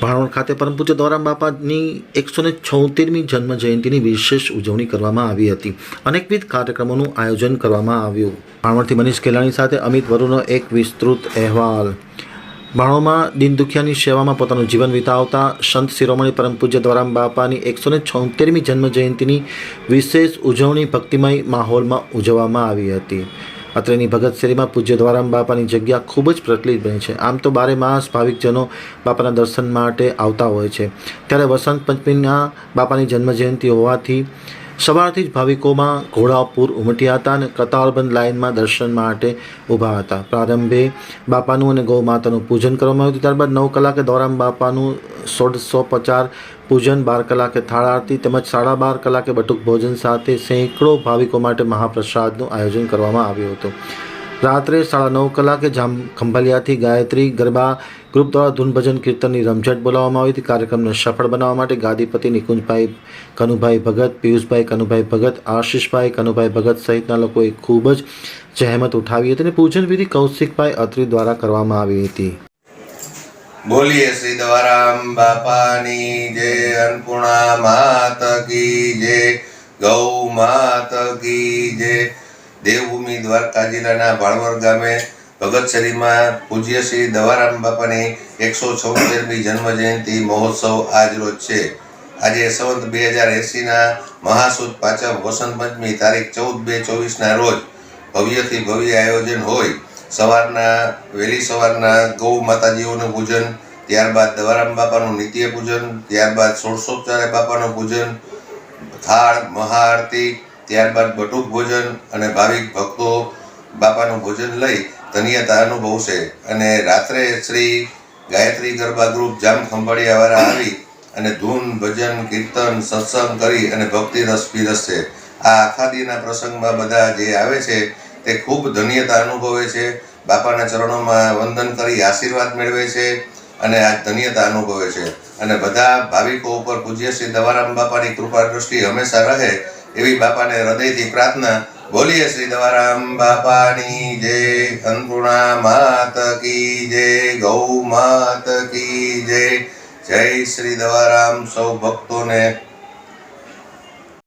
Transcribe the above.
ભાણવડ ખાતે પરમ પૂજ્ય દ્વારામ બાપાની એકસો ને છોતેરમી જન્મ જયંતિની વિશેષ ઉજવણી કરવામાં આવી હતી. અનેકવિધ કાર્યક્રમોનું આયોજન કરવામાં આવ્યું. ભાણવડથી મનીષ કેલાણી સાથે અમિત વરુનો એક વિસ્તૃત અહેવાલ. ભાણોમાં દિન દુખિયાની સેવામાં પોતાનું જીવન વિતાવતા સંત શિરોમણી પરમ પૂજ્ય દ્વારામ બાપાની એકસો ને છોતેરમી જન્મ જયંતિની વિશેષ ઉજવણી ભક્તિમય માહોલમાં ઉજવવામાં આવી હતી. અત્રેની ભગત શેરીમાં પૂજ્ય દ્વારામ બાપાની જગ્યા ખૂબ જ પ્રચલિત બની છે. આમ તો બારે માસ ભાવિકજનો બાપાના દર્શન માટે આવતા હોય છે. ત્યારે વસંત પંચમીના બાપાની જન્મજયંતિ હોવાથી સવારથી જ ભાવિકોમાં ઘોડાપુર ઉમટ્યા હતા અને કતારબંધ લાઇનમાં દર્શન માટે ઊભા હતા. પ્રારંભે બાપાનું અને ગૌ માતાનું પૂજન કરવામાં આવ્યું હતું. ત્યારબાદ નવ કલાકે દોરામ બાપાનું સોળસો પચાર પૂજન, બાર કલાકે થાળ આરતી તેમજ સાડા બાર કલાકે બટુક ભોજન સાથે સેંકડો ભાવિકો માટે મહાપ્રસાદનું આયોજન કરવામાં આવ્યું હતું. રાત્રે સાડા નવ કલાકે જામ ખંભાલિયાથી ગાયત્રી ગરબા ગ્રુપ દ્વારા ધૂનભજન કીર્તનની રમઝટ બોલાવવામાં આવી હતી. કાર્યક્રમને સફળ બનાવવા માટે ગાદીપતિ નિકુંજભાઈ કનુભાઈ ભગત, પિયુષભાઈ કનુભાઈ ભગત, આશીષભાઈ કનુભાઈ ભગત સહિતના લોકોએ ખૂબ જ જહેમત ઉઠાવી હતી અને પૂજન વિધિ કૌશિકભાઈ અત્રી દ્વારા કરવામાં આવી હતી. બોલીએ શ્રી દ્વારામ બાપાની જે અન્નપૂર્ણા માત કી જે, ગૌ માત કી જય દેવભૂમિ દ્વારકા જિલ્લાના ભાળવર ગામે ભગતશરીમાં પૂજ્ય શ્રી દવારામ બાપાની એકસો છોતેરમી જન્મ જયંતિ મહોત્સવ આજ રોજ છે. આજે સંવત બે હજાર એંસીના મહાસુદ પાંચમ વસંત પંચમી તારીખ ચૌદ બે ચોવીસના રોજ ભવ્યથી ભવ્ય આયોજન હોય. સવારના, વહેલી સવારના ગૌ માતાજીઓનું પૂજન, ત્યારબાદ દવારામ બાપાનું નિત્ય પૂજન, ત્યારબાદ સોળસોપચારે બાપાનું પૂજન, થાળ, મહાઆરતી ત્યારબાદ બટુક ભોજન અને ભાવિક ભક્તો બાપાનું ભોજન લઈ ધન્યતા અનુભવશે અને રાત્રે શ્રી ગાયત્રી ગરબા ગ્રુપ જામ ખંભાળિયાવાળા આવી અને ધૂન, ભજન, કીર્તન, સત્સંગ કરી અને ભક્તિ રસ પીરસશે આ આખાદીના પ્રસંગમાં બધા જે આવે છે તે ખૂબ ધન્યતા અનુભવે છે. બાપાના ચરણોમાં વંદન કરી, આશીર્વાદ મેળવે છે અને આ ધન્યતા અનુભવે છે. અને બધા ભાવિકો ઉપર પૂજ્ય શ્રી દવારામ બાપાની કૃપા દૃષ્ટિ હંમેશા રહે એવી બાપાને હૃદયથી પ્રાર્થના બોલીએ શ્રી દવારામ બાપાની જય અન્નપૂર્ણા માત કી જય, ગૌ માત કી જય. જય શ્રી દવારામ, સૌ ભક્તોને